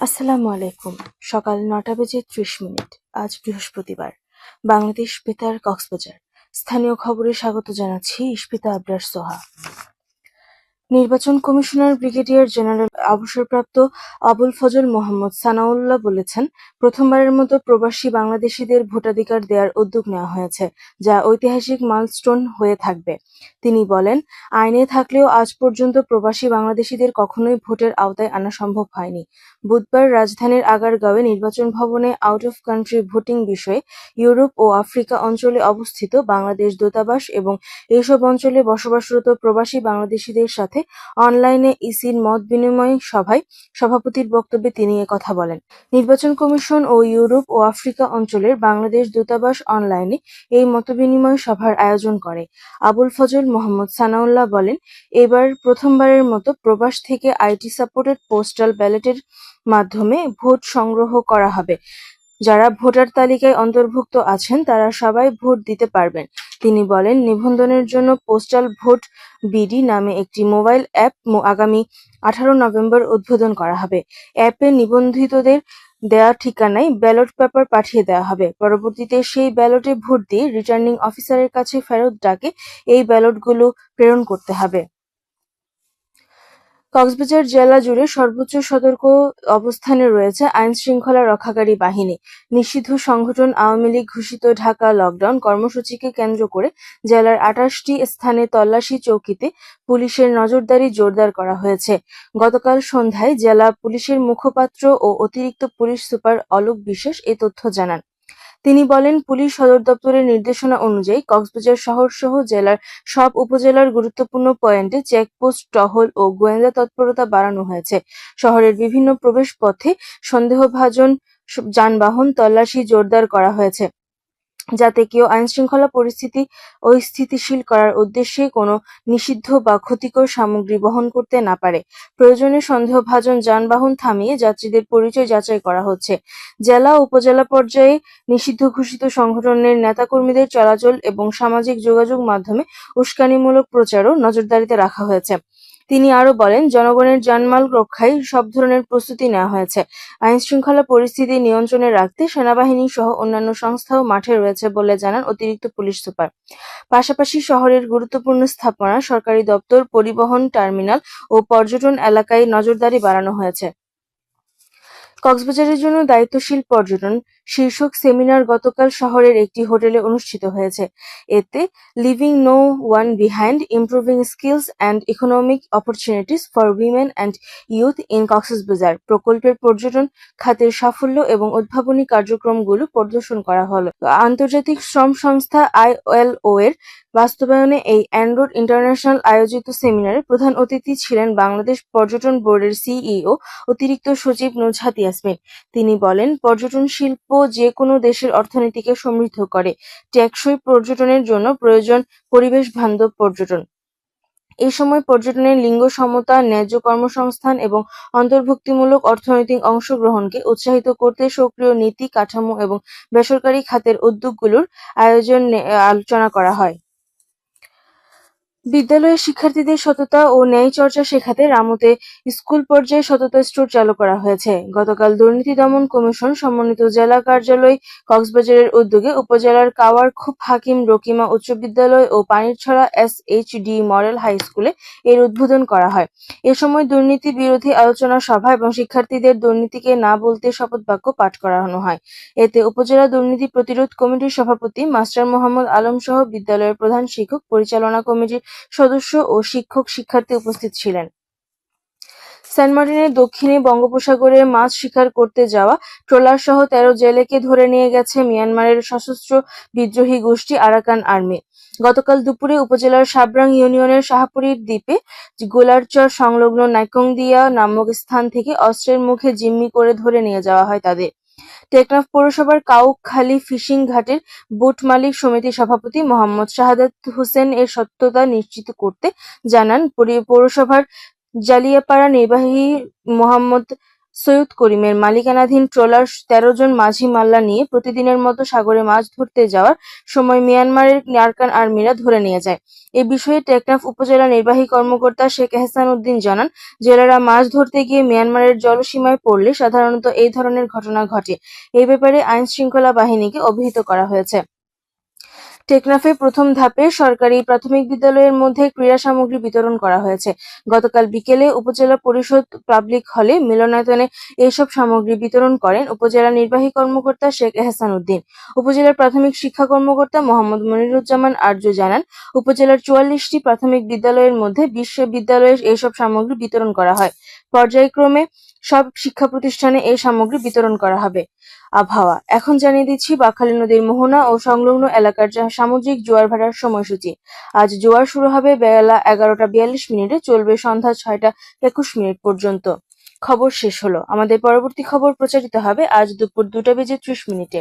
আসসালামু আলাইকুম। সকাল নটা বেজে ত্রিশ মিনিট। আজ বৃহস্পতিবার। বাংলাদেশ বেতার কক্সবাজার। স্থানীয় খবরে স্বাগত জানাচ্ছি ইস্পিতা আবরার সোহা। নির্বাচন কমিশনার ব্রিগেডিয়ার জেনারেল অবসরপ্রাপ্ত আবুল ফজল মোহাম্মদ সানাউল্লাহ বলেছেন, প্রথমবারের মতো প্রবাসী বাংলাদেশিদের ভোটাধিকার দেওয়ার উদ্যোগ নেওয়া হয়েছে, যা ঐতিহাসিক মাইলস্টোন হয়ে থাকবে। তিনি বলেন, আইনে থাকলেও আজ পর্যন্ত প্রবাসী বাংলাদেশিদের কখনোই ভোটের আওতায় আনা সম্ভব হয়নি। বুধবার রাজধানীর আগারগাঁওয়ে নির্বাচন ভবনে আউট অফ কান্ট্রি ভোটিং বিষয়ে ইউরোপ ও আফ্রিকা অঞ্চলে অবস্থিত বাংলাদেশ দূতাবাস এবং এসব অঞ্চলে বসবাসরত প্রবাসী বাংলাদেশিদের সাথে অনলাইনে ইসির মত বিনিময় সভায় সভাপতির বক্তব্যে তিনি কথা বলেন। নির্বাচন কমিশন ও ইউরোপ ও আফ্রিকা অঞ্চলের বাংলাদেশ দূতাবাস অনলাইনে এই মতবিনিময় সভার আয়োজন করে। আবুল ফজল মোহাম্মদ সানাউল্লাহ বলেন, এবার প্রথমবারের মতো প্রবাস থেকে আইটি সাপোর্টেড পোস্টাল ব্যালটের মাধ্যমে ভোট সংগ্রহ করা হবে। যারা ভোটার তালিকায় অন্তর্ভুক্ত আছেন, তারা সবাই ভোট দিতে পারবেন। তিনি বলেন, নিবন্ধনের জন্য পোস্টাল ভোট বিডি নামে একটি মোবাইল অ্যাপ আগামী আঠারো নভেম্বর উদ্বোধন করা হবে। অ্যাপে নিবন্ধিতদের দেওয়া ঠিকানায় ব্যালট পেপার পাঠিয়ে দেওয়া হবে। পরবর্তীতে সেই ব্যালটে ভোট দিয়ে রিটার্নিং অফিসারের কাছে ফেরত ডাকে এই ব্যালটগুলো প্রেরণ করতে হবে। কক্সবাজার জেলা জুড়ে সর্বোচ্চ সতর্ক অবস্থানে রয়েছে আইন শৃঙ্খলা রক্ষাকারী বাহিনী। নিষিদ্ধ সংগঠন আওয়ামী লীগ ঘোষিত ঢাকা লকডাউন কর্মসূচিকে কেন্দ্র করে জেলার আটাশটি স্থানে তল্লাশি চৌকিতে পুলিশের নজরদারি জোরদার করা হয়েছে। গতকাল সন্ধ্যায় জেলা পুলিশের মুখপাত্র ও অতিরিক্ত পুলিশ সুপার অলোক বিশ্বাস এ তথ্য জানান। তিনি বলেন, পুলিশ সদর দপ্তরের নির্দেশনা অনুযায়ী কক্সবাজার শহর সহ জেলার সব উপজেলার গুরুত্বপূর্ণ পয়েন্টে চেকপোস্ট, টহল ও গোয়েন্দা তৎপরতা বাড়ানো হয়েছে। শহরের বিভিন্ন প্রবেশ পথে সন্দেহভাজন যানবাহন তল্লাশি জোরদার করা হয়েছে। যাতে কেউ আইনশৃঙ্খলা পরিস্থিতি অস্থিতিশীল করার উদ্দেশ্যে কোনো নিষিদ্ধ বা ক্ষতিকর সামগ্রী বহন করতে না পারে। প্রয়োজনে সন্দেহভাজন যানবাহন থামিয়ে যাত্রীদের পরিচয় যাচাই করা হচ্ছে। জেলা উপজেলা পর্যায়ে নিষিদ্ধ ঘোষিত সংগঠনের নেতাকর্মীদের চলাচল এবং সামাজিক যোগাযোগ মাধ্যমে উস্কানিমূলক প্রচারও নজরদারিতে রাখা হয়েছে। তিনি আরও বলেন, জনগণের জানমাল রক্ষায় সব ধরনের প্রস্তুতি নেওয়া হয়েছে। আইন শৃঙ্খলা পরিস্থিতি নিয়ন্ত্রণে রাখতে সেনাবাহিনী সহ অন্যান্য সংস্থাও মাঠে রয়েছে বলে জানান অতিরিক্ত পুলিশ সুপার। পাশাপাশি শহরের গুরুত্বপূর্ণ স্থাপনা, সরকারি দপ্তর, পরিবহন টার্মিনাল ও পর্যটন এলাকায় নজরদারি বাড়ানো হয়েছে। কক্সবাজারের জন্য দায়িত্বশীল পর্যটন শীর্ষক সেমিনার গতকাল শহরের একটি হোটেলে অনুষ্ঠিত হয়েছে। এতে living no one behind improving skills and economic opportunities for women and youth in Cox's Bazar প্রকল্পের পর্যটন খাতের সাফল্য এবং উদ্ভাবনী কার্যক্রমগুলো প্রদর্শন করা হলো। আন্তর্জাতিক শ্রম সংস্থা আইএলও এর বাস্তবায়নে এই অ্যান্ড্রয়েড ইন্টারন্যাশনাল আয়োজিত সেমিনারে প্রধান অতিথি ছিলেন বাংলাদেশ পর্যটন বোর্ডের সিইও অতিরিক্ত সচিব নুজহাত ইয়াসমিন। তিনি বলেন, পর্যটন শিল্প যে কোনো দেশের অর্থনীতিকে সমৃদ্ধ করে। টেকসই পর্যটনের জন্য প্রয়োজন পরিবেশ বান্ধব পর্যটন। এ সময় পর্যটনের লিঙ্গ সমতা, ন্যায্য কর্মসংস্থান এবং অন্তর্ভুক্তিমূলক অর্থনৈতিক অংশগ্রহণকে উৎসাহিত করতে সক্রিয় নীতি, কাঠামো এবং বেসরকারি খাতের উদ্যোগগুলোর আয়োজন আলোচনা করা হয়। বিদ্যালয়ের শিক্ষার্থীদের সততা ও ন্যায় চর্চা শেখাতে রামুতে স্কুল পর্যায়ে সততা স্টোর চালু করা হয়েছে। গতকাল দুর্নীতি দমন কমিশন সমন্বিত জেলা কার্যালয় কক্সবাজারের উদ্যোগে উপজেলার কাওয়ার খুব হাকিম রকিমা উচ্চ বিদ্যালয় ও Panirchhara S H D model high স্কুলে এর উদ্বোধন করা হয়। এ সময় দুর্নীতি বিরোধী আলোচনা সভা এবং শিক্ষার্থীদের দুর্নীতিকে না বলতে শপথ বাক্য পাঠ করানো হয়। এতে উপজেলা দুর্নীতি প্রতিরোধ কমিটির সভাপতি মাস্টার মোহাম্মদ আলম সহ বিদ্যালয়ের প্রধান শিক্ষক, পরিচালনা কমিটির সদস্য ও শিক্ষক-শিক্ষার্থী উপস্থিত ছিলেন। সেন্ট মার্টিনের দক্ষিণে বঙ্গোপসাগরে মাছ শিকার করতে যাওয়া ট্রলার সহ তেরো জেলেকে ধরে নিয়ে গেছে মিয়ানমারের সশস্ত্র বিদ্রোহী গোষ্ঠী আরাকান আর্মি গতকাল দুপুরে উপজেলার সাবরাং ইউনিয়নের শাহপুরীর দ্বীপে গোলারচর সংলগ্ন নাইকংদিয়া নামক স্থান থেকে অস্ত্রের মুখে জিম্মি করে ধরে নিয়ে যাওয়া হয় তাদের টেকনাফ পৌরসভার কাউখালী ফিশিং ঘাটের বোট মালিক সমিতির সভাপতি মোহাম্মদ শাহাদাত হোসেন এর সত্যতা নিশ্চিত করতে জানান পৌরসভার জালিয়াপাড়া নির্বাহী মোহাম্মদ সৈয়দ করিমের মালিকানাধীন ট্রলার তেরো জন মাঝি মাল্লা নিয়ে প্রতিদিনের মতো সাগরে মাছ ধরতে যাওয়ার সময় মিয়ানমারের আরকান আর্মিরা ধরে নিয়ে যায়। এ বিষয়ে টেকনাফ উপজেলা নির্বাহী কর্মকর্তা শেখ এহসান উদ্দিন জানান, জেলেরা মাছ ধরতে গিয়ে মিয়ানমারের জলসীমায় পড়লে সাধারণত এই ধরনের ঘটনা ঘটে। এই ব্যাপারে আইন শৃঙ্খলা বাহিনীকে অবহিত করা হয়েছে। টেকনাফে প্রথম ধাপে সরকারি প্রাথমিক বিদ্যালয়ের মধ্যে ক্রীড়া সামগ্রী বিতরণ করা হয়েছে। গতকাল বিকেলে উপজেলা পরিষদ পাবলিক হলে মিলনায়তনে এসব সামগ্রী বিতরণ করেন উপজেলা নির্বাহী কর্মকর্তা শেখ এহসান উদ্দিন। উপজেলার প্রাথমিক শিক্ষা কর্মকর্তা মোহাম্মদ মনিরুজ্জামান আর্য জানান, উপজেলার চুয়াল্লিশটি প্রাথমিক বিদ্যালয়ের মধ্যে বিশ্ববিদ্যালয়ে এসব সামগ্রী বিতরণ করা হয়। পর্যায়ক্রমে সব শিক্ষা প্রতিষ্ঠানে এই সামগ্রী বিতরণ করা হবে। আবহাওয়া। এখন জানিয়ে দিচ্ছি বাখালি নদীর মোহনা ও সংলগ্ন এলাকার সামুদ্রিক জোয়ার ভাটার সময়সূচি। আজ জোয়ার শুরু হবে বেলা এগারোটা বিয়াল্লিশ মিনিটে, চলবে সন্ধ্যা ছয়টা একুশ মিনিট পর্যন্ত। খবর শেষ হলো। আমাদের পরবর্তী খবর প্রচারিত হবে আজ দুপুর দুটা বেজে ত্রিশ মিনিটে।